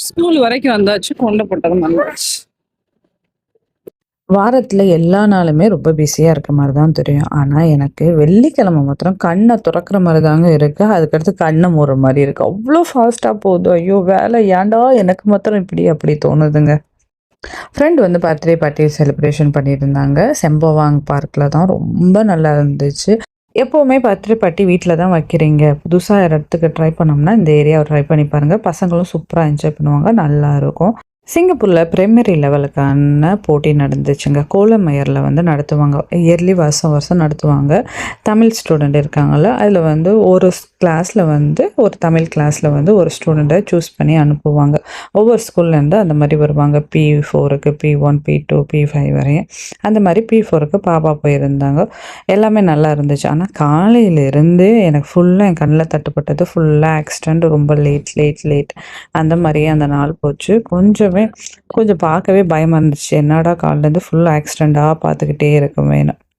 School வரைக்கும் வந்தாச்சு கொண்டப்பட்டதும் வந்தாச்சு வாரத்துல எல்லா நாளுமே ரொம்ப பிஸியா இருக்க மாதிரி தான் தெரியும். ஆனா, எனக்கு வெள்ளிக்கிழமை மாத்திரம் கண்ண துறக்கிற மாதிரி தாங்க இருக்கு. அதுக்கடுத்து கண்ணை மூடுற மாதிரி இருக்கு. அவ்வளோ ஃபாஸ்ட்டா போகுது. ஐயோ! வேலை ஏன்டா எனக்கு மாத்திரம் இப்படி அப்படி தோணுதுங்க. ஃப்ரெண்ட் வந்து பர்த்டே பார்ட்டி செலிப்ரேஷன் பண்ணியிருந்தாங்க. செம்பவாங் பார்க்கில் தான் ரொம்ப நல்லா இருந்துச்சு. எப்போவுமே பர்த்டே பட்டி வீட்டில் தான் வைக்கிறீங்க. புதுசாக இடத்துக்கு ட்ரை பண்ணோம்னா, இந்த ஏரியாவை ட்ரை பண்ணி பாருங்கள் பசங்களும் சூப்பராக என்ஜாய் பண்ணுவாங்க. நல்லா இருக்கும். சிங்கப்பூரில் பிரைமரி லெவலுக்கான போட்டி நடந்துச்சுங்க. கோலமயர்ல வந்து நடத்துவாங்க. இயர்லி வருஷம் வருஷம் நடத்துவாங்க. தமிழ் ஸ்டூடெண்ட் இருக்காங்கல்ல, அதில் வந்து ஒரு கிளாஸில் வந்து ஒரு தமிழ் கிளாஸில் வந்து ஒரு ஸ்டூடெண்ட்டை சூஸ் பண்ணி அனுப்புவாங்க. ஒவ்வொரு ஸ்கூல்லேருந்து அந்த மாதிரி வருவாங்க. P4க்கு, P1, P2, P5 வரையும். அந்த மாதிரி பி ஃபோருக்கு பாப்பா போயிருந்தாங்க. எல்லாமே நல்லா இருந்துச்சு. ஆனால் காலையிலேருந்து எனக்கு ஃபுல்லாக என் கண்ணில் தட்டுப்பட்டது ஃபுல்லாக ஆக்சிடென்ட் ரொம்ப லேட், லேட், லேட் அந்த மாதிரியே அந்த நாள் போச்சு. கொஞ்சமே கொஞ்சம் பார்க்கவே பயமா இருந்துச்சு. என்னடா காலைலேருந்து ஃபுல் ஆக்சிடெண்ட்டாக பார்த்துக்கிட்டே இருக்குமேனு